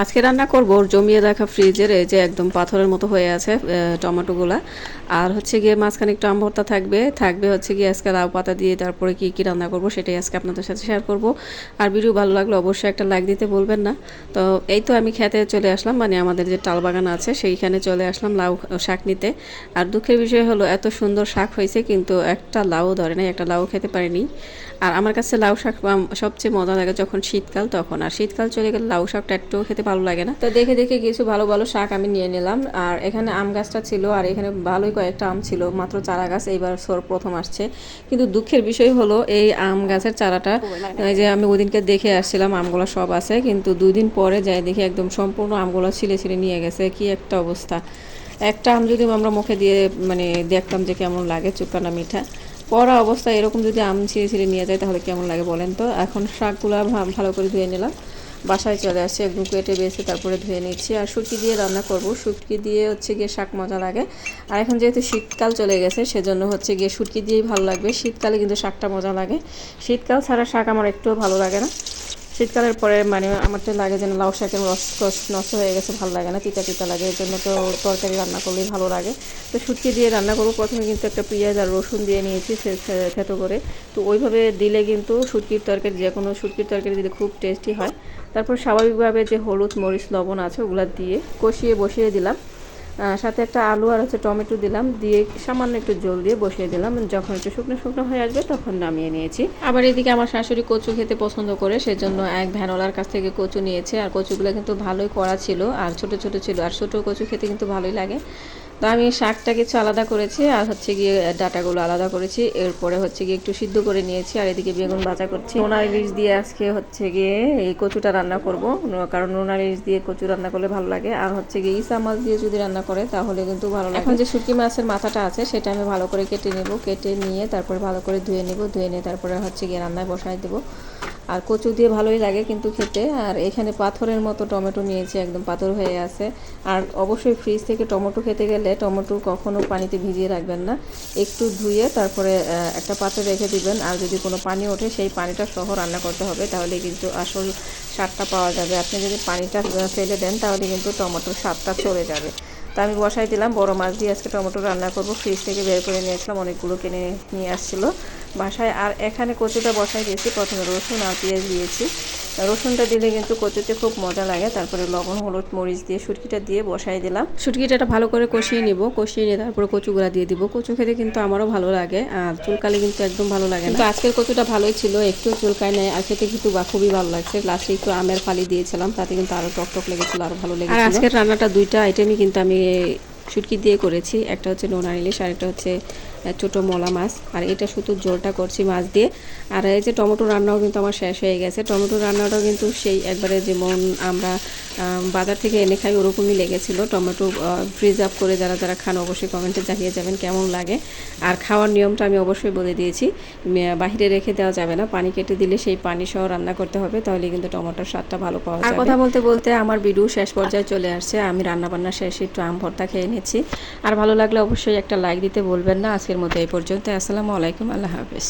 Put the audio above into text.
আজকে রান্না করব জমিয়ে রাখা ফ্রিজের, এই যে একদম পাথরের মতো হয়ে আছে টমেটোগুলা। আর হচ্ছে গিয়ে মাঝখানে একটু আম ভর্তা থাকবে। থাকবে হচ্ছে গিয়ে আজকে লাউ পাতা দিয়ে তারপরে কি কি রান্না করব সেটাই আজকে আপনাদের সাথে শেয়ার করব। আর ভিডিও ভালো লাগলে অবশ্যই একটা লাইক দিতে বলবেন না। তো এই তো আমি খেতে চলে আসলাম মানে আমাদের যে টাল বাগান আছে সেইখানে চলে আসলাম লাউ শাক নিতে। আর দুঃখের বিষয় হলো এত সুন্দর শাক হয়েছে, কিন্তু একটা লাউ ধরে নাই, একটা লাউ খেতে পারিনি। আর আমার কাছে লাউ শাক সবচেয়ে মজা লাগে যখন শীতকাল, তখন। আর শীতকাল চলে গেলে লাউ শাকটা একটু খেতে ভালো লাগে না। তো দেখে দেখে কিছু ভালো ভালো শাক আমি নিয়ে নিলাম। আর এখানে আম গাছটা ছিল, আর এখানে ভালোই কয়েকটা আম ছিল, মাত্র চারা গাছ, এইবার প্রথম আসছে। কিন্তু দুঃখের বিষয় হলো, এই আম গাছের চারাটা, এই যে আমি ওদিনকে দেখে আসছিলাম, আমগুলো সব আছে, কিন্তু দুই দিন পরে যাই দেখি একদম সম্পূর্ণ আমগুলো ছিলে ছিলে নিয়ে গেছে। কি একটা অবস্থা। একটা আম যদি আমরা মুখে দিয়ে মানে দেখতাম যে কেমন লাগে চুপানা মিঠা। পড়া অবস্থায় এরকম যদি আম ছিঁড়ে ছিঁড়ে নিয়ে যায়, তাহলে কেমন লাগে বলেন তো? এখন শাকগুলো ভালো করে ধুয়ে নিলাম। বাসায় চলে আসছে একদম কেটে বেছে তারপরে ধুয়ে নিচ্ছি। আর শুটকি দিয়ে রান্না করব। শুটকি দিয়ে হচ্ছে গিয়ে শাক মজা লাগে। আর এখন যেহেতু শীতকাল চলে গেছে, সেজন্য হচ্ছে গিয়ে শুটকি দিয়েই ভালো লাগবে। শীতকালে কিন্তু শাকটা মজা লাগে। শীতকাল ছাড়া শাক আমার একটুও ভালো লাগে না। শীতকালের পরে মানে আমার তো লাগে যেন লাউ শাকের রস রস নষ্ট হয়ে গেছে, ভালো লাগে না, তিতা তিতা লাগে এর জন্য তো তরকারি রান্না করলেই ভালো লাগে। তো শুটকি দিয়ে রান্না করব। প্রথমে কিন্তু একটা পেঁয়াজ আর রসুন দিয়ে নিয়েছি থেতো করে। তো ওইভাবে দিলে কিন্তু শুটকির তরকারি, যে কোনো শুটকির তরকারি দিলে খুব টেস্টি হয়। তারপর স্বাভাবিকভাবে যে হলুদ, মরিচ, লবণ আছে ওগুলা দিয়ে কষিয়ে বসিয়ে দিলাম। সাথে একটা আলু আর হচ্ছে টমেটো দিলাম, দিয়ে সামান্য একটু জল দিয়ে বসিয়ে দিলাম। যখন একটু শুকনো শুকনো হয়ে আসবে তখন নামিয়ে নিয়েছি। আবার এদিকে আমার শাশুড়ি কচু খেতে পছন্দ করে, সেজন্য এক ভ্যানোলার কাছ থেকে কচু নিয়েছে। আর কচুগুলো কিন্তু ভালোই করা ছিল, আর ছোট ছোট ছিল, আর ছোট কচু খেতে কিন্তু ভালোই লাগে। তো আমি শাকটা কিছু আলাদা করেছি, আর হচ্ছে গিয়ে ডাটাগুলো আলাদা করেছি। এরপরে হচ্ছে গিয়ে একটু সিদ্ধ করে নিয়েছি, আর এদিকে বেগুন ভাজা করছি। নোনা ইলিশ দিয়ে আজকে হচ্ছে গিয়ে এই কচুটা রান্না করব কারণ নোনা ইলিশ দিয়ে কচু রান্না করলে ভালো লাগে। আর হচ্ছে গিয়ে ইসা মাছ দিয়ে যদি রান্না করে, তাহলে কিন্তু ভালো লাগে। এখন যে শুটকি মাছের মাথাটা আছে, সেটা আমি ভালো করে কেটে নেব। কেটে নিয়ে তারপরে ভালো করে ধুয়ে নেব, ধুয়ে নিয়ে তারপরে হচ্ছে গিয়ে রান্নায় বসাই দেবো। আর কচু দিয়ে ভালোই লাগে কিন্তু খেতে। আর এখানে পাথরের মতো টমেটো নিয়েছি, একদম পাথর হয়ে আছে। আর অবশ্যই ফ্রিজ থেকে টমেটো খেতে গেলে টমেটো কখনো পানিতে ভিজিয়ে রাখবেন না। একটু ধুয়ে তারপরে একটা পাত্রে রেখে দিবেন। আর যদি কোনো পানি ওঠে, সেই পানিটা সহ রান্না করতে হবে। তাহলে কিন্তু আসল স্বাদটা পাওয়া যাবে। আপনি যদি পানিটা ফেলে দেন, তাহলে কিন্তু টমেটোর স্বাদটা চলে যাবে। তো আমি বসাই দিলাম, বড় মাছ দিয়ে আজকে টমেটো রান্না করব। ফ্রিজ থেকে বের করে নিয়ে আসলাম অনেকগুলো কিনে নিয়ে আসছিল। বাসায় আর এখানে কচুটা বসাই দিয়েছি, প্রথমে রসুন আর পেঁয়াজ দিয়েছি। রসুনটা দিলে কিন্তু কচুতে খুব মজা লাগে। তারপরে লবণ হলুদ মরিচ দিয়ে শুটকিটা দিয়ে বসাই দিলাম। শুটকিটা ভালো করে কষিয়ে নিব। কষিয়ে নিয়ে তারপরে কচুগুলা দিয়ে দিব। কচু খেতে কিন্তু আমারও ভালো লাগে আর চুলকালে কিন্তু একদম ভালো লাগে না। কিন্তু আজকের কচুটা ভালোই ছিল একটু চুলকায় নেয় আর খেতে কিন্তু বা খুবই ভালো লাগছে। লাস্টে একটু আমের ফালি দিয়েছিলাম তাতে কিন্তু আরও টক টক লেগেছিল আরও ভালো লেগেছিল। আর আজকের রান্নাটা দুইটা আইটেমই কিন্তু আমি শুটকি দিয়ে করেছি। একটা হচ্ছে নোনা ইলিশ আর একটা হচ্ছে ছোটো মলা মাছ। আর এটা শুধু ঝোলটা করছি মাছ দিয়ে। আর এই যে টমেটো রান্নাও কিন্তু আমার শেষ হয়ে গেছে। টমেটো রান্নাটাও কিন্তু সেই একবারে যেমন আমরা বাজার থেকে এনে খাই ওরকমই লেগেছিল। টমেটো ফ্রিজ আপ করে যারা যারা খান অবশ্যই কমেন্টে জানিয়ে যাবেন কেমন লাগে। আর খাওয়ার নিয়মটা আমি অবশ্যই বলে দিয়েছি। বাহিরে রেখে দেওয়া যাবে না। পানি কেটে দিলে সেই পানি সহ রান্না করতে হবে তাহলে কিন্তু টমেটোর স্বাদটা ভালো পাওয়া যাবে। আর কথা বলতে বলতে আমার ভিডিও শেষ পর্যায়ে চলে আসছে। আমি রান্না বান্না শেষে একটু আম ভর্তা খেয়ে নিচ্ছি। আর ভালো লাগলে অবশ্যই একটা লাইক দিতে বলবেন না। আজকের মতো এই পর্যন্ত আসসালামু আলাইকুম আল্লাহ হাফেজ।